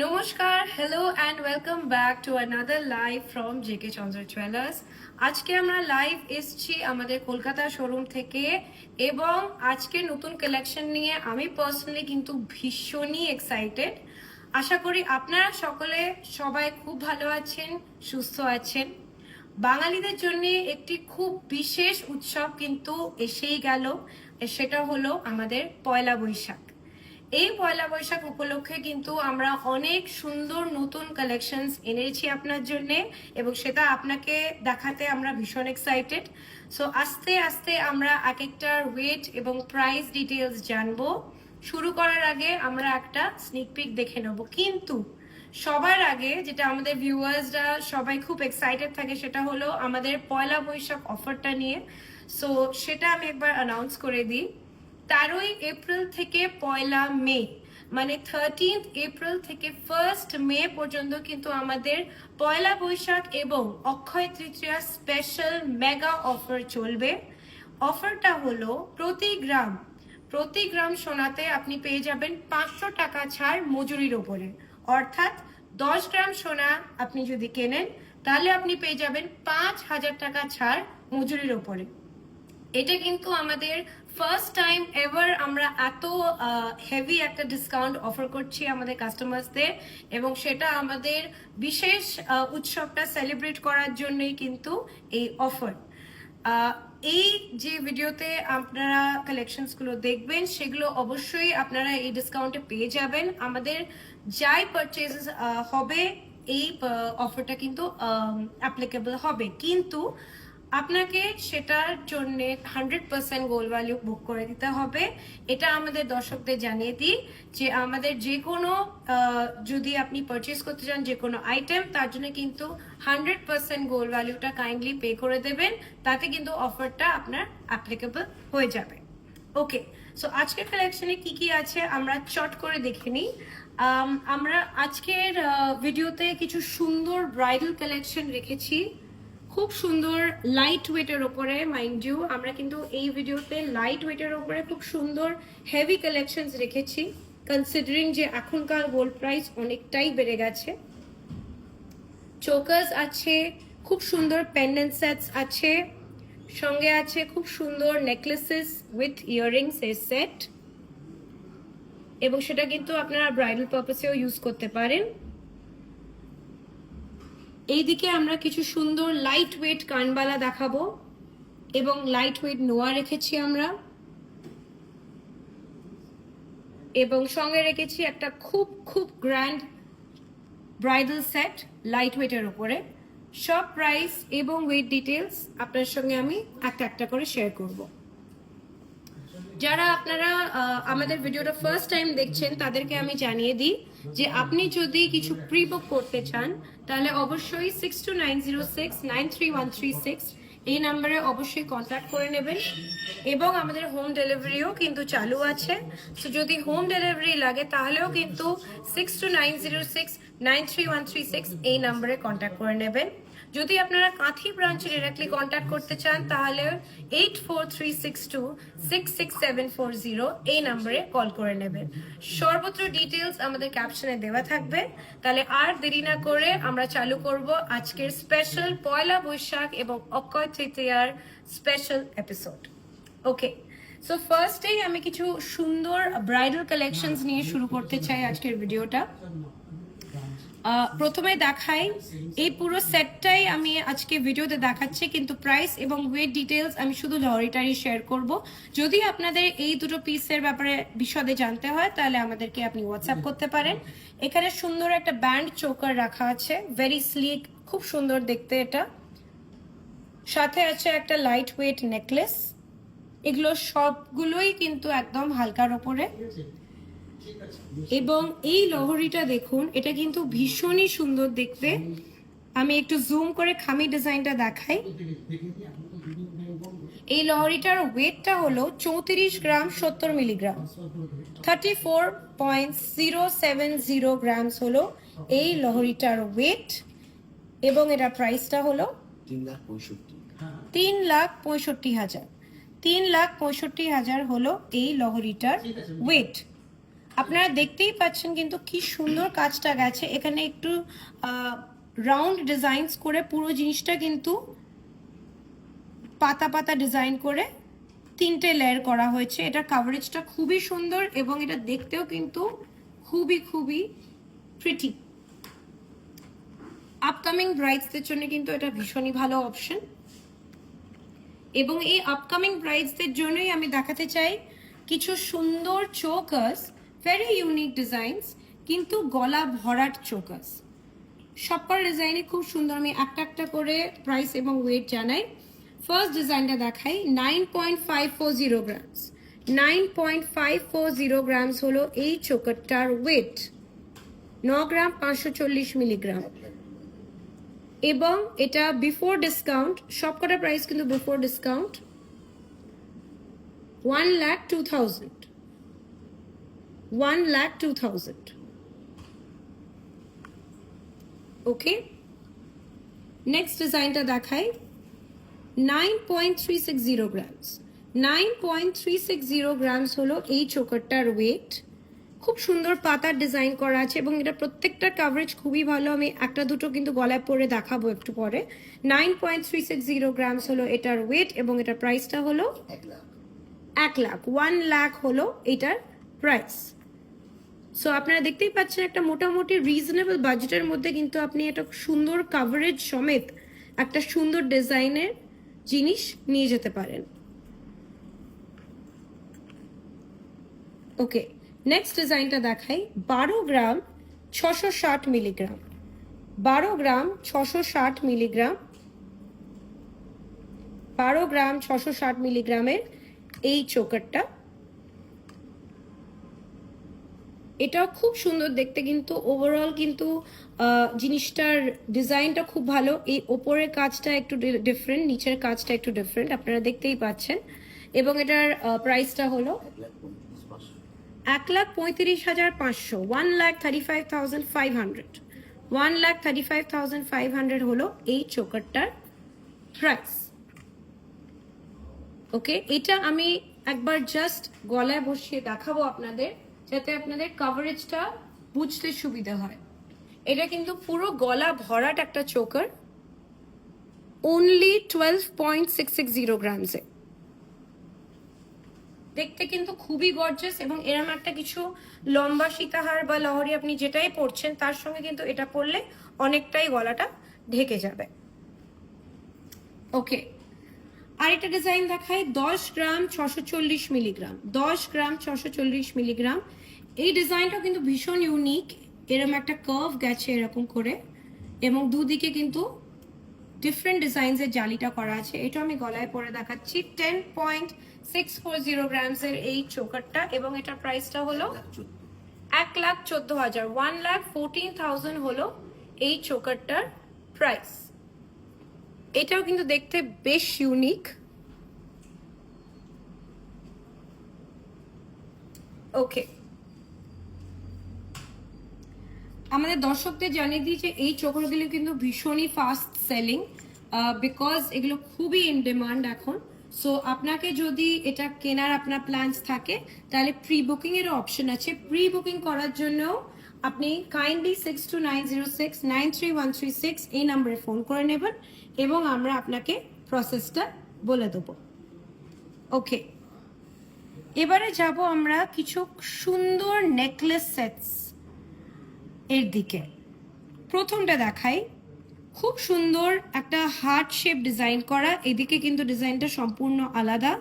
নমস্কার hello and welcome back to another live from JK Chandra jewellers আজকে আমরা live এসছি আমাদের কলকাতা শোরুম থেকে এবং আজকে নতুন কালেকশন নিয়ে আমি পার্সোনালি কিন্তু ভীষণই এক্সাইটেড আশা করি আপনারা সকলে সবাই খুব ভালো আছেন, সুস্থ আছেন। বাঙালিদের জন্য একটি খুব বিশেষ উৎসব কিন্তু এসেই গেল, সেটা হলো আমাদের পয়লা বৈশাখ। এই পয়লা বৈশাখ উপলক্ষে কিন্তু আমরা অনেক সুন্দর নতুন কালেকশনস এনেছি আপনার জন্য এবং সেটা আপনাকে দেখাতে আমরা ভীষণ এক্সাইটেড সো আস্তে আস্তে আমরা এক একটার ওয়েট এবং প্রাইস ডিটেলস জানব। শুরু করার আগে আমরা একটা স্নিক পিক দেখে নেব। কিন্তু সবার আগে যেটা আমাদের ভিউয়ার্সরা সবাই খুব এক্সাইটেড থাকে সেটা হলো আমাদের পয়লা বৈশাখ অফারটা নিয়ে। সো সেটা আমি একবার অ্যানাউন্স করে দিই। তেরোই এপ্রিল থেকে পয়লা মে মানে থার্টিন্থ এপ্রিল থেকে ফার্স্ট মে পর্যন্ত কিন্তু আমাদের পয়লা বৈশাখ এবং Akshaya Tritiya special mega offer চলবে। অফারটা হলো প্রতি গ্রাম প্রতি গ্রাম সোনাতে আপনি পেয়ে যাবেন পাঁচশো টাকা ছাড় মজুরির ওপরে। অর্থাৎ দশ গ্রাম সোনা আপনি যদি কেনেন, তাহলে আপনি পেয়ে যাবেন পাঁচ হাজার টাকা ছাড় মজুরির ওপরে। এটা কিন্তু আমাদের ফার্স্ট টাইম এভার আমরা এত হেভি একটা ডিসকাউন্ট অফার করছি আমাদের কাস্টমার্সদের এবং সেটা আমাদের বিশেষ উৎসবটা সেলিব্রেট করার জন্যই কিন্তু এই অফার এই যে ভিডিওতে আপনারা কালেকশনসগুলো দেখবেন, সেগুলো অবশ্যই আপনারা এই ডিসকাউন্টে পেয়ে যাবেন। আমাদের যাই পারচেজ হবে, এই অফারটা কিন্তু অ্যাপ্লিকেবল হবে। কিন্তু আপনাকে সেটার জন্য hundred percent gold value book করে দিতে হবে। এটা আমাদের দর্শকদের জানিয়ে দিই যে আমাদের যে কোনো যদি আপনি পারচেস করতে চান যে কোনো আইটেম তার জন্য কিন্তু হান্ড্রেড পার্সেন্ট গোল ভ্যালুটা কাইন্ডলি পে করে দেবেন। তাতে কিন্তু অফারটা আপনার অ্যাপ্লিকেবল হয়ে যাবে। ওকে সো আজকের কালেকশনে কি কি আছে আমরা চট করে দেখে নিই। আমরা আজকের ভিডিওতে কিছু সুন্দর ব্রাইডাল কালেকশন রেখেছি। খুব সুন্দর লাইট ওয়েটের ওপরে মাইন্ড ইউ আমরা কিন্তু এই ভিডিওতে লাইট ওয়েটের ওপরে খুব সুন্দর হেভি কালেকশনস রেখেছি কনসিডারিং যে এখনকার গোল্ড প্রাইস অনেকটাই বেড়ে গেছে। চোকার্স আছে, খুব সুন্দর পেন্ডেন্ট সেটস আছে, সঙ্গে আছে খুব সুন্দর নেকলেসেস উইথ ইয়াররিংস এর সেট এবং সেটা কিন্তু আপনারা ব্রাইডাল পারপাসেও ইউজ করতে পারেন। এইদিকে আমরা কিছু সুন্দর লাইট ওয়েট কানবালা দেখাবো এবং লাইট ওয়েট নোয়া রেখেছি আমরা। এবং সঙ্গে রেখেছি একটা খুব খুব গ্র্যান্ড ব্রাইডাল সেট লাইট ওয়েটের উপরে। সব প্রাইস এবং ওয়েট ডিটেলস আপনার সঙ্গে আমি একটা একটা করে শেয়ার করব। যারা আপনারা আমাদের ভিডিওটা ফার্স্ট টাইম দেখছেন, তাদেরকে আমি জানিয়ে দিই যে আপনি যদি কিছু প্রি বুক করতে চান, তাহলে অবশ্যই six two nine zero six nine three one three six এই নাম্বারে অবশ্যই কন্ট্যাক্ট করে নেবেন। এবং আমাদের হোম ডেলিভারিও কিন্তু চালু আছে। তো যদি হোম ডেলিভারি লাগে, তাহলেও কিন্তু six two nine zero six nine three one three six এই নাম্বারে কন্ট্যাক্ট করে নেবেন। যদি আপনারা কাঁথি ব্রাঞ্চে ডিরেক্টলি কন্ট্যাক্ট করতে চান, তাহলে eight four three six two six six seven four zero এই নাম্বারে কল করে নেবেন। সর্বত্র ডিটেলস আমাদের ক্যাপশনে দেওয়া থাকবে। তাহলে আর দেরি না করে আমরা চালু করব আজকের স্পেশাল পয়লা বৈশাখ এবং অক্ষয় তৃতীয়ার স্পেশাল এপিসোড ওকে সো ফার্স্টেই আমি কিছু সুন্দর ব্রাইডাল কালেকশনস নিয়ে শুরু করতে চাই আজকের ভিডিওটা প্রথমে দেখাই, এই পুরো সেটটাই আমি আজকে ভিডিওতে দেখাচ্ছি, কিন্তু প্রাইস এবং ওয়েট ডিটেলস আমি শুধু লরিটারই শেয়ার করব। যদি আপনাদের এই দুটো পিসের ব্যাপারে বিশদে জানতে হয়, তাহলে আমাদেরকে আপনি হোয়াটসঅ্যাপ করতে পারেন। এখানে সুন্দর একটা ব্যান্ড চোকার রাখা আছে ভেরি স্লিক খুব সুন্দর দেখতে এটা। সাথে আছে একটা লাইট ওয়েট নেকলেস এগুলো সবগুলোই কিন্তু একদম হালকার ওপরে। এবং এই লহরিটা দেখুন, এটা কিন্তু ভীষণই সুন্দর দেখতে। আমি একটু জুম করে খামি ডিজাইনটা দেখাই। এই লহরিটার ওয়েটটা হলো চৌত্রিশ গ্রাম সত্তর milligram. Thirty four point zero seven zero grams হলো এই লহরিটার ওয়েট এবং এটা প্রাইসটা হলো তিন লাখ পঁয়ষট্টি হাজার। তিন লাখ পঁয়ষট্টি হাজার হলো এই লহরিটার ওয়েট। আপনারা দেখতেই পাচ্ছেন কিন্তু কি সুন্দর কাজটা গেছে। এখানে একটু রাউন্ড ডিজাইনস করে পুরো জিনিসটা কিন্তু পাতা পাতা ডিজাইন করে তিনটে লেয়ার করা হয়েছে। এটার কাভারেজটা খুবই সুন্দর এবং এটা দেখতেও কিন্তু খুবই খুবই প্রিটি আপকামিং ব্রাইডসদের জন্য কিন্তু এটা ভীষণই ভালো অপশন এবং এই আপকামিং ব্রাইডসদের জন্যই আমি দেখাতে চাই কিছু সুন্দর চোকাস ভেরি ইউনিক ডিজাইনস কিন্তু গলা ভরাট চোকাস। সবকটা ডিজাইনে খুব সুন্দর। আমি একটা একটা করে প্রাইস এবং ওয়েট জানাই। ফার্স্ট ডিজাইনটা দেখাই nine point five four zero grams nine point five four zero grams হলো এই চোকারটার ওয়েট ন গ্রাম পাঁচশো চল্লিশ মিলিগ্রাম। এবং এটা বিফোর ডিসকাউন্ট সবকটা প্রাইস কিন্তু before discount one lakh two thousand one lakh two thousand okay next ডিজাইনটা দেখাই nine point three six zero grams nine point three six zero grams হলো এই চোকারটার ওয়েট খুব সুন্দর পাতার ডিজাইন করা আছে এবং এটা প্রত্যেকটা কাভারেজ খুবই ভালো। আমি একটা দুটো কিন্তু গলায় পরে দেখাবো একটু পরে। Nine point three six zero grams হলো এটার ওয়েট এবং এটার প্রাইসটা হলো এক লাখ। এক লাখ। ওয়ান লাখ হলো এটার প্রাইস সো আপনারা দেখতেই পাচ্ছেন একটা মোটামুটি রিজনেবল বাজেটের মধ্যে কিন্তু আপনি একটা সুন্দর কাভারেজ সমেত একটা সুন্দর ডিজাইনের জিনিস নিয়ে যেতে পারেন। ওকে নেক্সট ডিজাইনটা দেখাই। বারো গ্রাম ছশো ষাট মিলিগ্রাম বারো গ্রাম ছশো ষাট মিলিগ্রাম বারো গ্রাম ছশো ষাট মিলিগ্রামের এই চোকারটা এটাও খুব সুন্দর দেখতে কিন্তু ওভারঅল কিন্তু জিনিসটার ডিজাইনটা খুব ভালো। এই ওপরের কাজটা একটু ডিফারেন্ট নিচের কাজটা একটু ডিফারেন্ট আপনারা দেখতেই পাচ্ছেন। এবং এটার প্রাইসটা হলো এক লাখ পঁয়ত্রিশ হাজার পাঁচশো one lakh thirty five thousand five hundred one lakh thirty five thousand five hundred হলো এই চোকারটার প্রাইস ওকে এটা আমি একবার জাস্ট গলায় বসিয়ে দেখাবো আপনাদের। যাতে আপনাদের কাভারেজটা বুঝতে সুবিধা হয়। এটা কিন্তু পুরো গলা ভরাট একটা choker only twelve point six six zero গ্রামসে দেখতে কিন্তু খুবই গর্জাস এবং এরম একটা কিছু লম্বা সীতাহার বা লহরি আপনি যেটাই পরছেন, তার সঙ্গে কিন্তু এটা পরলে অনেকটাই গলাটা ঢেকে যাবে। ওকে আরেকটা ডিজাইন দেখাই, দশ গ্রাম ছশো চল্লিশ মিলিগ্রাম দশ গ্রাম ছশো চল্লিশ মিলিগ্রাম এই ডিজাইনটা কিন্তু ভীষণ ইউনিক এরকম একটা কার্ভ গেছে এরকম করে। এবং দুদিকে কিন্তু ডিফারেন্ট ডিজাইনসের জালিটা করা আছে। এটা আমি গলায় পরে দেখাচ্ছি। Ten point six four zero গ্রামসের এই চোকারটা। এবং এটার প্রাইসটা হলো এক লাখ চোদ্দ হাজার। ওয়ান লাখ ফোরটিন থাউজেন্ড হলো এই চোকারটার প্রাইস এটাও কিন্তু দেখতে বেশ ইউনিক ওকে আমাদের দর্শকদের জানিয়ে দিই যে এই চোখরগুলো কিন্তু ভীষণই ফাস্ট সেলিং বিকজ এগুলো খুবই ইন ডিমান্ড এখন। সো আপনাকে যদি এটা কেনার আপনার প্ল্যানস থাকে, তাহলে প্রি বুকিং এর অপশন আছে। প্রি বুকিং করার জন্য আপনি kindly six two nine zero six nine three one three six এই নাম্বারে ফোন করে নেবেন এবং আমরা আপনাকে প্রসেসটা বলে দেবো। ওকে এবারে যাব আমরা কিছু সুন্দর নেকলেস সেটস এর দিকে। প্রথমটা দেখাই। খুব সুন্দর একটা হার্ট শেপ ডিজাইন করা। এদিকে কিন্তু ডিজাইনটা সম্পূর্ণ আলাদা।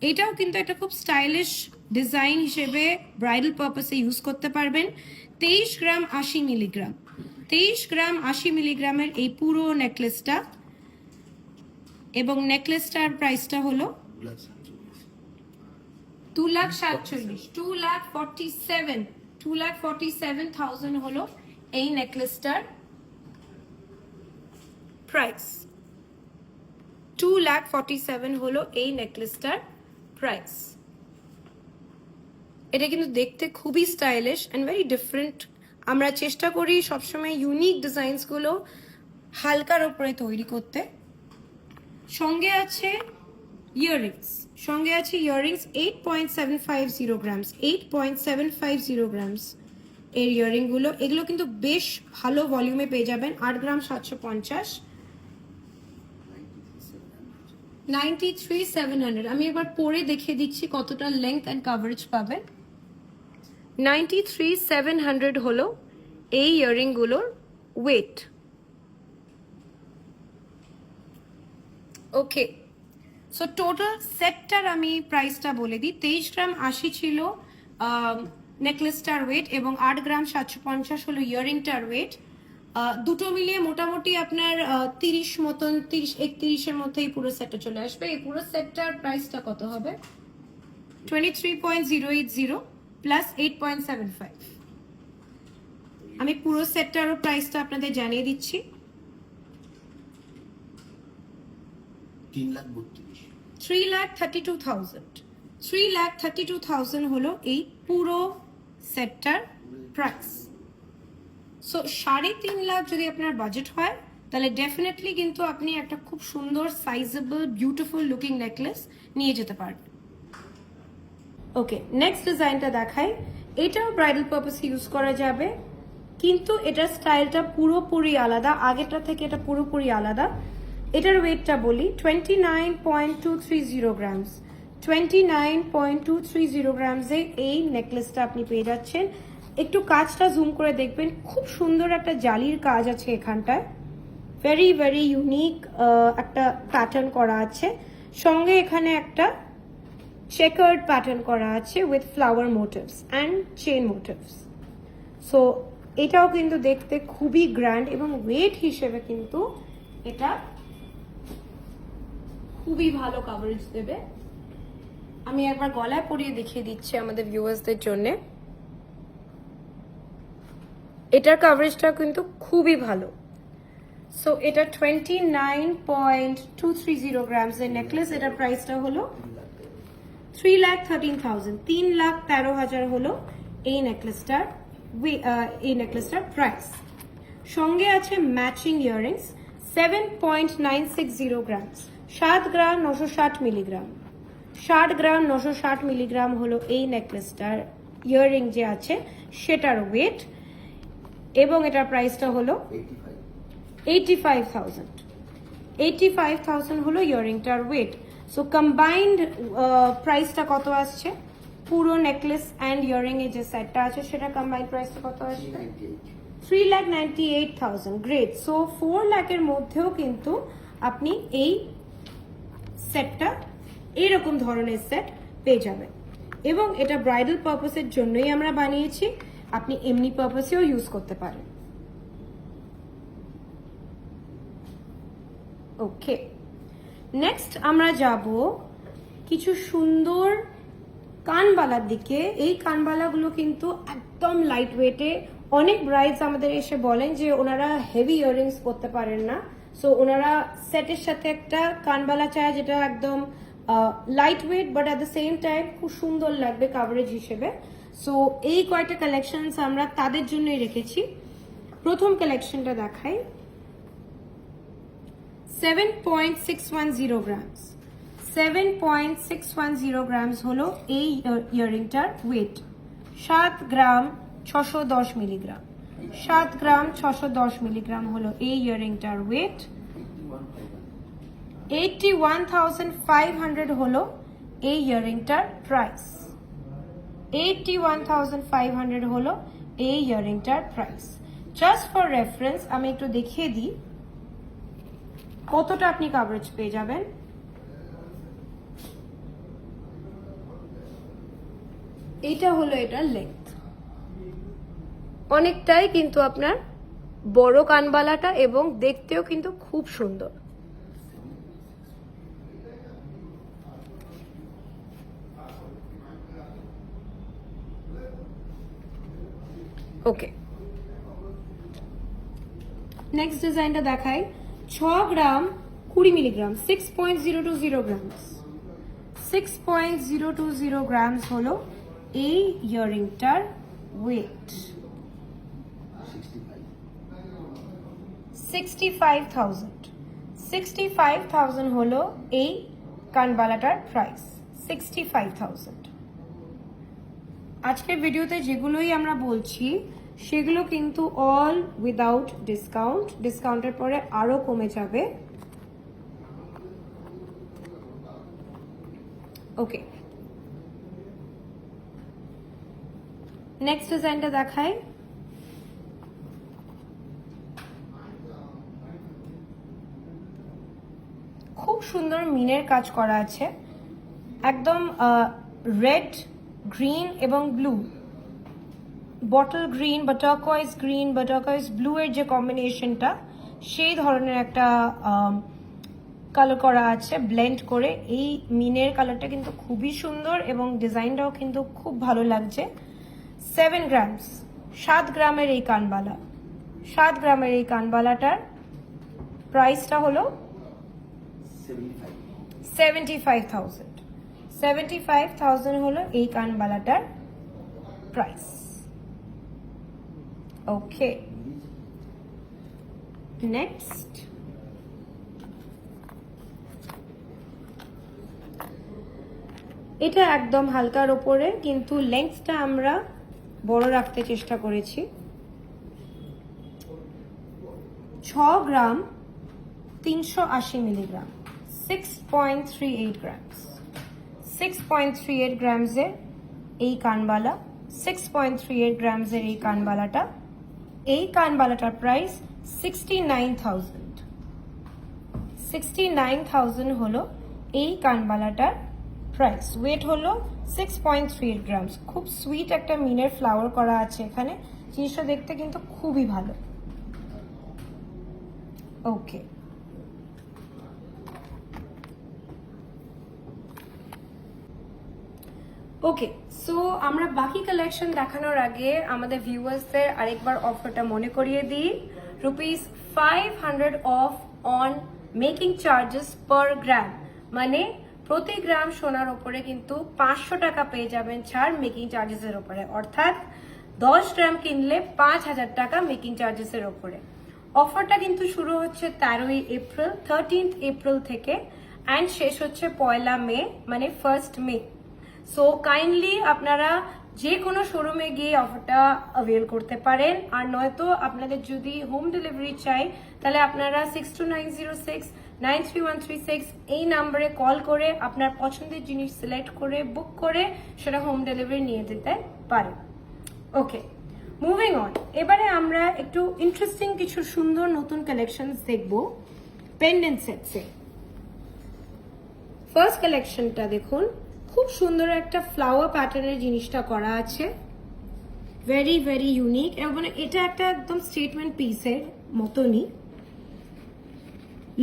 এটাও কিন্তু একটা খুব স্টাইলিশ ডিজাইন হিসেবে ব্রাইডাল পারপাসে ইউজ করতে পারবেন। তেইশ গ্রাম আশি মিলিগ্রাম তেইশ গ্রাম আশি মিলিগ্রামের এই পুরো নেকলেসটা এবং নেকলেসটার প্রাইসটা হলো টু লাখ সাতচল্লিশ। Two lakh forty seven two lakh forty seven thousand হলো এই নেকলেসটার price two lakh forty seven হলো এই নেকলেসটার প্রাইস এটা কিন্তু দেখতে খুবই স্টাইলিশ অ্যান্ড ভেরি ডিফারেন্ট আমরা চেষ্টা করি সবসময় ইউনিক ডিজাইনসগুলো হালকার ওপরে তৈরি করতে। সঙ্গে আছে ইয়াররিংস সঙ্গে আছে earrings eight point seven five zero grams eight point seven five zero grams এর ইয়াররিংগুলো এগুলো কিন্তু বেশ ভালো ভলিউমে পেয়ে যাবেন, আট গ্রাম সাতশো পঞ্চাশ। নাইনটি থ্রি সেভেন হান্ড্রেড আমি এবার পরে দেখিয়ে দিচ্ছি কতটা লেংথ অ্যান্ড কাভারেজ পাবেন। নাইনটি থ্রি সেভেন হান্ড্রেড হলো এই ইয়াররিংগুলোর ওয়েট ওকে সো টোটাল সেটটার আমি প্রাইসটা বলে দিই। তেইশ গ্রাম আশি ছিল নেকলেসটার ওয়েট এবং আট গ্রাম সাতশো পঞ্চাশ হলো ইয়ারিংটার ওয়েট দুটো মিলিয়ে মোটামুটি আপনার তিরিশ মতন, তিরিশ, একত্রিশের মধ্যে এই পুরো সেটটা চলে আসবে। এই পুরো সেটটার প্রাইসটা কত হবে? Twenty three point zero eight zero plus eight point seven five আমি পুরো সেটটারও প্রাইসটা আপনাদের জানিয়ে দিচ্ছি। তিন lakh three lakh thirty two thousand three lakh thirty two thousand হলো এই পুরো সেটটার প্রাইস সো সাড়ে তিন লাখ যদি আপনার বাজেট হয়, তাহলে ডেফিনেটলি কিন্তু আপনি একটা খুব সুন্দর সাইজেবল বিউটিফুল লুকিং নেকলেস নিয়ে যেতে পারবেন। ওকে নেক্সট ডিজাইনটা দেখাই। এটাও ব্রাইডাল পারপাস ইউজ করা যাবে, কিন্তু এটার স্টাইলটা পুরোপুরি আলাদা, আগেরটা থেকে এটা পুরোপুরি আলাদা। এটার ওয়েটটা বলি twenty nine point two three zero grams twenty nine point two three zero গ্রামসে এই নেকলেসটা আপনি পেয়ে যাচ্ছেন। একটু কাজটা জুম করে দেখবেন, খুব সুন্দর একটা জালির কাজ আছে এখানটায়। ভেরি ভেরি ইউনিক একটা প্যাটার্ন করা আছে। সঙ্গে এখানে একটা চেকার্ড প্যাটার্ন করা আছে with flower motifs and chain motifs so এটাও কিন্তু দেখতে খুবই গ্র্যান্ড এবং ওয়েট হিসেবে কিন্তু এটা খুবই ভালো কাভারেজ দেবে। আমি একবার গলায় পরিয়ে দেখিয়ে দিচ্ছি আমাদের ভিউয়ার্সদের জন্য। এটার কাভারেজটা কিন্তু খুবই ভালো। সো এটা twenty nine point two three zero grams এর নেকলেস এটার প্রাইসটা হলো থ্রি লাখ থার্টিন থাউজেন্ড তিন লাখ তেরো হাজার হলো এই নেকলেসটার এই নেকলেসটার প্রাইস সঙ্গে আছে matching earrings seven point nine six zero grams সাত গ্রাম নশো ষাট মিলিগ্রাম। ষাট গ্রাম নশো ষাট মিলিগ্রাম হলো এই নেকলেসটার ইয়াররিং যে আছে সেটার ওয়েট এবং এটার প্রাইসটা হলো eighty five thousand eighty five thousand হলো ইয়াররিংটার ওয়েট সো কম্বাইন্ড প্রাইসটা কত আসছে? পুরো নেকলেস অ্যান্ড ইয়াররিং এর যে সেটটা আছে, সেটা কম্বাইন্ড প্রাইসটা কত আসবে three lakh ninety eight thousand great so four লাখের মধ্যেও কিন্তু আপনি এই সেটটা এইরকম ধরনের সেট পেয়ে যাবেন। এবং এটা ব্রাইডাল পারপাসের জন্যই আমরা বানিয়েছি। আপনি এমনি পারপাসেও ইউজ করতে পারেন। ওকে নেক্সট আমরা যাব কিছু সুন্দর কানবালার দিকে। এই কানবালাগুলো কিন্তু একদম লাইট ওয়েটে অনেক ব্রাইডস আমাদের এসে বলেন যে ওনারা হেভি ইয়াররিংস করতে পারেন না। সো ওনারা সেটের সাথে একটা কানবালা চায় যেটা একদম light weight but at the same time খুব সুন্দর লাগবে কাভারেজ হিসেবে। সো এই কয়টা কালেকশনস আমরা তাদের জন্যই রেখেছি। প্রথম কালেকশনটা দেখাই। Seven point six one zero grams seven point six one zero grams হলো এই ইয়াররিংটার ওয়েট সাত গ্রাম, ছশো দশ মিলিগ্রাম সাত গ্রাম ছশো দশ মিলিগ্রাম হলো এই ইয়ারিংটার weight eighty one five hundred হলো এই ইয়াররিংটার price eighty one five hundred হলো এই ইয়াররিংটার প্রাইস জাস্ট ফর রেফারেন্স আমি একটু দেখিয়ে দিই। কতটা আপনি কাভারেজ পেয়ে যাবেন? এইটা হলো এটার লেন্থ অনেকটাই কিন্তু আপনার বড় কানবালাটা এবং দেখতেও কিন্তু খুব সুন্দর। ওকে। নেক্সট ডিজাইনটা দেখাই। ছ গ্রাম, কুড়ি milligram six point zero two zero grams six point zero two zero grams হলো এই ইয়ারিংটার weight sixty five sixty five thousand sixty five thousand হলো এই কানবালাটার প্রাইস সিক্সটি ফাইভ থাউজেন্ড আজকের ভিডিওতে যেগুলোই আমরা বলছি, সেগুলো কিন্তু অল উইদাউট ডিসকাউন্ট ডিসকাউন্টের পরে আরও কমে যাবে। ওকে নেক্সট ডিজাইনটা দেখাই। খুব সুন্দর মিনের কাজ করা আছে। একদম রেড গ্রিন এবং ব্লু বটল গ্রিন বা টার্কোয়াইজ গ্রিন বা টার্কোয়াইজ ব্লু এর যে কম্বিনেশনটা সেই ধরনের একটা কালার করা আছে ব্লেন্ড করে। এই মিনের কালারটা কিন্তু খুবই সুন্দর এবং ডিজাইনটাও কিন্তু খুব ভালো লাগছে। সেভেন গ্রামস সাত গ্রামের এই কানবালা। সাত গ্রামের এই কানবালাটার প্রাইসটা হলো seventy five thousand seventy five thousand হলো এই কানবালাটার প্রাইস ওকে নেক্সট এটা একদম হালকার ওপরে, কিন্তু লেন্থটা আমরা বড় রাখতে চেষ্টা করেছি। ছ গ্রাম তিনশো আশি milligram. Six point three eight grams six point three eight গ্রামসের এই কানবালা সিক্স পয়েন্ট থ্রি এইট গ্রামসের এই কানবালাটা, এই কানবালাটার price sixty nine thousand sixty nine thousand হলো এই কানবালাটার প্রাইস ওয়েট হলো six point three eight grams খুব সুইট একটা মিনের ফ্লাওয়ার করা আছে এখানে। জিনিসটা দেখতে কিন্তু খুবই ভালো। ওকে ওকে সো আমরা বাকি কালেকশন দেখানোর আগে আমাদের ভিউয়ার্সদের আরেকবার অফারটা মনে করিয়ে দিই। Rupees five hundred off on making charges per gram মানে প্রতি গ্রাম সোনার ওপরে কিন্তু পাঁচশো টাকা পেয়ে যাবেন ছাড় মেকিং চার্জেসের ওপরে। অর্থাৎ দশ গ্রাম কিনলে পাঁচ হাজার টাকা মেকিং চার্জেসের ওপরে। অফারটা কিন্তু শুরু হচ্ছে তেরোই এপ্রিল থার্টিন্থ এপ্রিল থেকে। অ্যান্ড শেষ হচ্ছে পয়লা মে মানে ফার্স্ট মে সো কাইন্ডলি আপনারা যে কোনো শোরুমে গিয়ে অফারটা অ্যাভেল করতে পারেন। আর নয়তো আপনাদের যদি হোম ডেলিভারি চাই, তাহলে আপনারা six two nine zero six nine three one three six এই নাম্বারে কল করে আপনার পছন্দের জিনিস সিলেক্ট করে বুক করে সেটা হোম ডেলিভারি নিয়ে যেতে পারেন। ওকে মুভিং অন এবারে আমরা একটু ইন্টারেস্টিং কিছু সুন্দর নতুন কালেকশন দেখব। পেন্ডেন্ট সেটসে ফার্স্ট কালেকশনটা দেখুন। খুব সুন্দর একটা ফ্লাওয়ার প্যাটার্নের জিনিসটা করা আছে। ভেরি ভেরি ইউনিক এবং এটা একটা একদম স্টেটমেন্ট পিসের মতনই।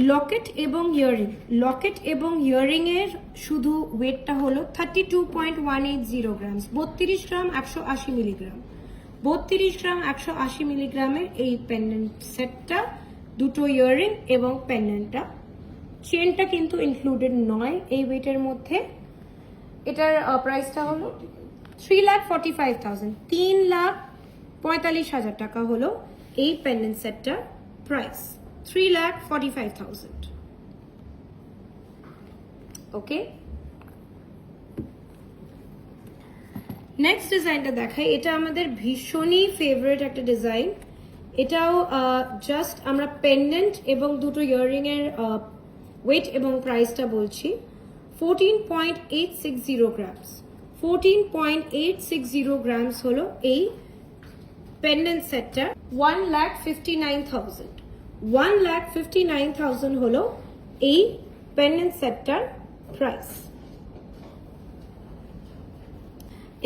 লকেট এবং ইয়ারিং লকেট এবং ইয়ারিং এর শুধু ওয়েটটা হলো thirty two point one eight zero grams বত্রিশ গ্রাম একশো আশি মিলিগ্রাম বত্রিশ গ্রাম একশো আশি মিলিগ্রামের এই পেন্ডেন্ট সেটটা দুটো ইয়ারিং এবং পেন্ডেন্টটা চেনটা কিন্তু ইনক্লুডেড নয় এই ওয়েটের মধ্যে। এটার প্রাইসটা হলো three lakh forty five thousand তিন লাখ পঁয়তাল্লিশ হাজার টাকা হলো এই pendant সেটটার price three lakh forty five thousand okay next ডিজাইনটা দেখাই। এটা আমাদের ভীষণই ফেভারিট একটা ডিজাইন এটাও জাস্ট আমরা পেন্ডেন্ট এবং দুটো ইয়াররিং এর ওয়েট এবং প্রাইসটা বলছি। Fourteen point eight six zero grams fourteen point eight six zero grams হলো এই fifty nine thousand one lakh fifty nine thousand হলো এই পেন্ডেন্ট সেটটার প্রাইস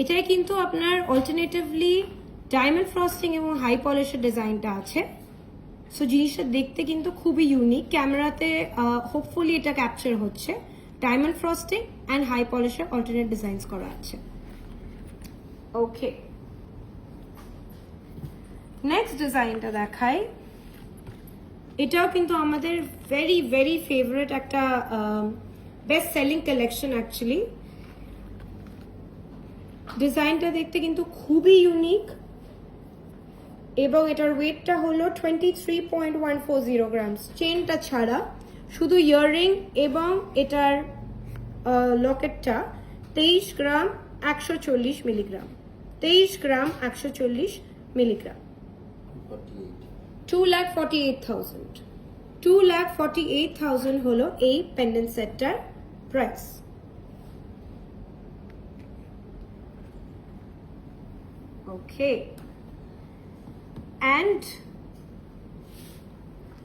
এটায় কিন্তু আপনার অল্টারনেটিভলি ডায়মন্ড ফ্রস্টিং এবং হাই পলিশের ডিজাইনটা আছে। সো জিনিসটা দেখতে কিন্তু খুবই ইউনিক ক্যামেরাতে হোপফুলি এটা ক্যাপচার হচ্ছে। ডায়মন্ড ফ্রস্টিং অ্যান্ড হাই পলিশের অল্টারনেট ডিজাইনস করা আছে। ওকে নেক্সট ডিজাইনটা দেখাই। এটাও কিন্তু আমাদের ভেরি ভেরি ফেভারিট একটা বেস্ট সেলিং কালেকশন অ্যাকচুয়ালি ডিজাইনটা দেখতে কিন্তু খুবই ইউনিক এবং এটার ওয়েটটা হলো twenty three point one four zero grams চেনটা ছাড়া শুধু ইয়াররিং এবং এটার লকেটটা তেইশ গ্রাম একশো চল্লিশ মিলিগ্রাম। তেইশ গ্রাম একশো চল্লিশ milligram. Two lakh forty eight thousand two lakh forty eight thousand হলো এই pendant সেটটার price okay and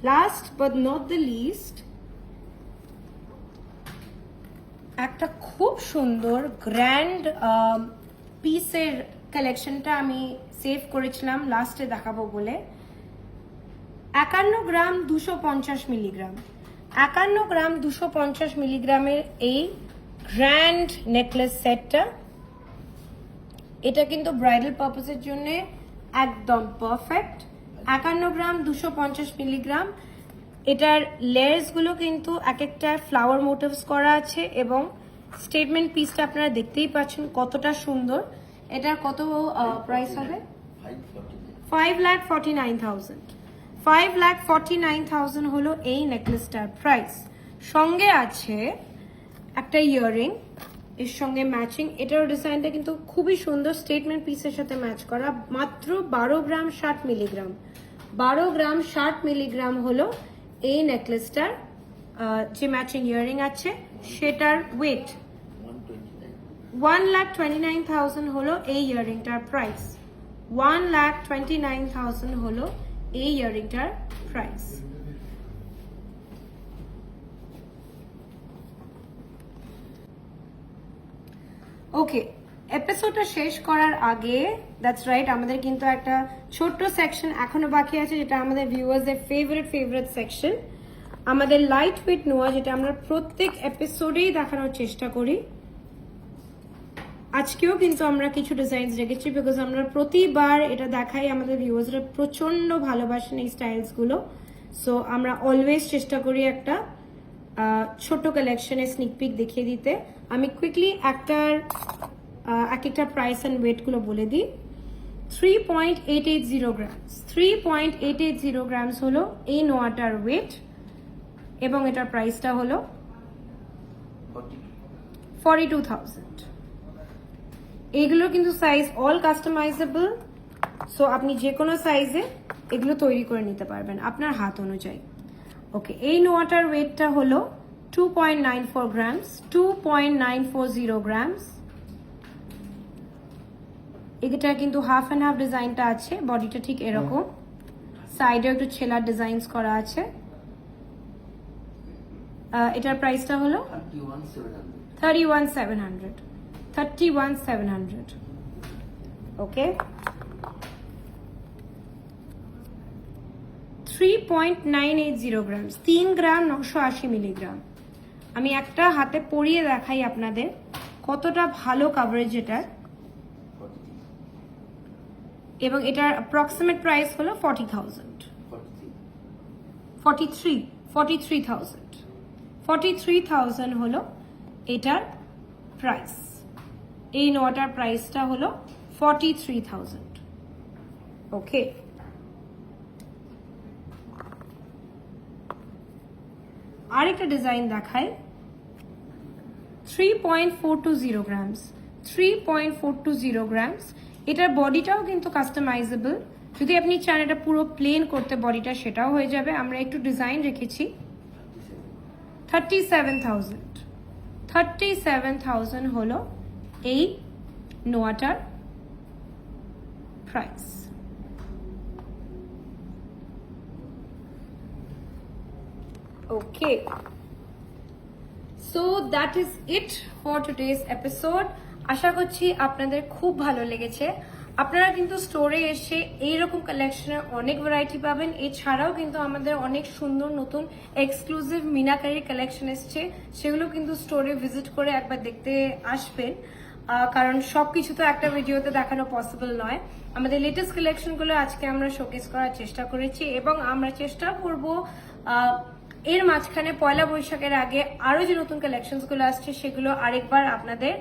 last but not the least একটা খুব সুন্দর গ্র্যান্ড পিসের কালেকশনটা আমি সেভ করেছিলাম লাস্টে দেখাবো বলে। একান্ন গ্রাম দুশো পঞ্চাশ মিলিগ্রাম একান্ন গ্রাম দুশো পঞ্চাশ মিলিগ্রামের এই গ্র্যান্ড নেকলেস সেটটা এটা কিন্তু ব্রাইডাল পারপাসের জন্য একদম পারফেক্ট একান্ন গ্রাম দুশো পঞ্চাশ মিলিগ্রাম এটার লেয়ার্সগুলো কিন্তু এক একটা ফ্লাওয়ার মোটিভস করা আছে এবং স্টেটমেন্ট পিসটা আপনারা দেখতেই পাচ্ছেন কতটা সুন্দর। এটার কত প্রাইস হবে? Five lakh forty nine thousand five nine হলো এই নেকলেসটার প্রাইস সঙ্গে আছে একটা ইয়াররিং এর সঙ্গে ম্যাচিং এটার ডিজাইনটা কিন্তু খুবই সুন্দর। স্টেটমেন্ট পিসের সাথে ম্যাচ করা। মাত্র বারো গ্রাম ষাট মিলিগ্রাম বারো গ্রাম ষাট মিলিগ্রাম হলো এই নেকলেসটার যে ম্যাচিং ইয়ারিং আছে, সেটার weight one lakh twenty nine thousand হলো এই ইয়ারিংটার price one lakh twenty nine হলো এই ইয়ারিংটার প্রাইস ওকে এপিসোডটা শেষ করার আগে দ্যাটস রাইট আমাদের কিন্তু একটা ছোট্ট সেকশন এখনও বাকি আছে, যেটা আমাদের ভিউয়ার্সদের ফেভারিট ফেভারিট সেকশন আমাদের লাইট ওয়েট নোয়া, যেটা আমরা প্রত্যেক এপিসোডেই দেখানোর চেষ্টা করি। আজকেও কিন্তু আমরা কিছু ডিজাইনস রেখেছি বিকজ আমরা প্রতিবার এটা দেখাই আমাদের ভিউয়ার্সরা প্রচণ্ড ভালোবাসেন এই স্টাইলসগুলো সো আমরা অলওয়েজ চেষ্টা করি একটা ছোট কালেকশনের স্নিক পিক দেখিয়ে দিতে। আমি কুইকলি একটার এক একটা প্রাইস অ্যান্ড ওয়েটগুলো বলে দিই। Three point eight eight zero grams three point eight eight zero grams হলো এই নোয়াটার ওয়েট এবং এটার প্রাইসটা হলো. ফর্টি টু থাউজেন্ড এগুলো কিন্তু সাইজ অল কাস্টমাইজেবল সো আপনি যে কোনো সাইজে এগুলো তৈরি করে নিতে পারবেন আপনার হাত অনুযায়ী। ওকে এই নোয়াটার ওয়েটটা হলো two point nine four grams two point nine four zero grams এটা কিন্তু হাফ অ্যান্ড হাফ ডিজাইনটা আছে, বডিটা ঠিক এরকম। সাইডে একটু ছেলার ডিজাইনস করা আছে। এটার প্রাইসটা হলো Thirty-one seven hundred. 31700 31700 okay? 3.980 গ্রাম তিন গ্রাম নশো আশি মিলিগ্রাম। আমি একটা হাতে পরিয়ে দেখাই আপনাদের কতটা ভালো কাভারেজ Forty-three. এবং এটার অ্যাপ্রক্সিমেট প্রাইস হলো ফর্টি থাউজেন্ড Forty-three. 43 43,000 43,000 হলো এটার প্রাইস এই নোয়াটার প্রাইসটা হলো 43,000 ওকে আরেকটা ডিজাইন দেখাই। Three point four two zero grams three point four two zero grams এটার বডিটাও কিন্তু কাস্টমাইজেবল যদি আপনি চান এটা পুরো প্লেন করতে বডিটা, সেটাও হয়ে যাবে। আমরা একটু ডিজাইন রেখেছি। Thirty seven thousand thirty seven thousand হলো এই নোয়াটার price okay so that is it for today's episode আশা করছি আপনাদের খুব ভালো লেগেছে। আপনারা কিন্তু স্টোরে এসে এইরকম কালেকশনের অনেক ভ্যারাইটি পাবেন। এছাড়াও কিন্তু আমাদের অনেক সুন্দর নতুন এক্সক্লুসিভ মিনাকারি কালেকশন এসছে। সেগুলো কিন্তু স্টোরে ভিজিট করে একবার দেখতে আসবেন। কারণ সবকিছু তো একটা ভিডিওতে দেখানো পসিবল নয়। আমাদের লেটেস্ট কালেকশনগুলো আজকে আমরা শোকেস করার চেষ্টা করেছি এবং আমরা চেষ্টা করব এর মাঝখানে পয়লা বৈশাখের আগে আরও যে নতুন কালেকশনসগুলো আসছে, সেগুলো আরেকবার আপনাদের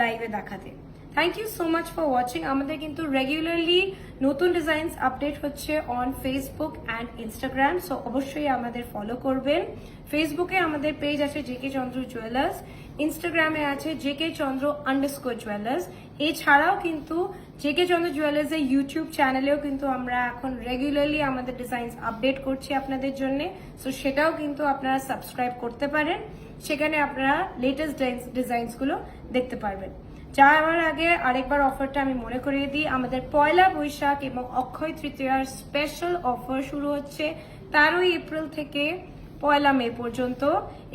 লাইভে দেখাতে। Thank you so much for watching আমাদের কিন্তু রেগুলারলি নতুন ডিজাইনস আপডেট হচ্ছে on Facebook and Instagram so অবশ্যই আমাদের ফলো করবেন। ফেসবুকে আমাদের পেজ আছে জে কে চন্দ্র জুয়েলার্স ইনস্টাগ্রামে আছে J K Chandra underscore jewellers এছাড়াও কিন্তু জে কে চন্দ্র জুয়েলার্সের ইউটিউব চ্যানেলেও কিন্তু আমরা এখন রেগুলারলি আমাদের ডিজাইনস আপডেট করছি আপনাদের জন্য। সো সেটাও কিন্তু আপনারা সাবস্ক্রাইব করতে পারেন। সেখানে আপনারা লেটেস্ট ডিজাইনসগুলো দেখতে পারবেন। যাওয়ার আগে আরেকবার অফারটা আমি মনে করিয়ে দিই। আমাদের পয়লা বৈশাখ এবং অক্ষয় তৃতীয়ার স্পেশাল অফার শুরু হচ্ছে তেরোই এপ্রিল থেকে পয়লা মে পর্যন্ত।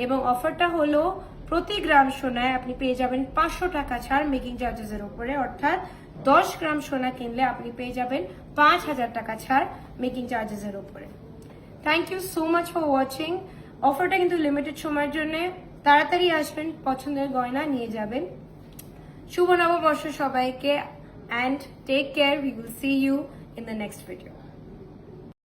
এবং অফারটা হলো প্রতি গ্রাম সোনায় আপনি পেয়ে যাবেন পাঁচশো টাকা ছাড় মেকিং চার্জেসের উপরে। অর্থাৎ দশ গ্রাম সোনা কিনলে আপনি পেয়ে যাবেন পাঁচ হাজার টাকা ছাড় মেকিং চার্জেসের উপরে। Thank you so much for watching অফারটা কিন্তু লিমিটেড সময়ের জন্য। তাড়াতাড়ি আসবেন, পছন্দের গয়না নিয়ে যাবেন। শুভ নববর্ষ সবাইকে and take care we will see you in the next video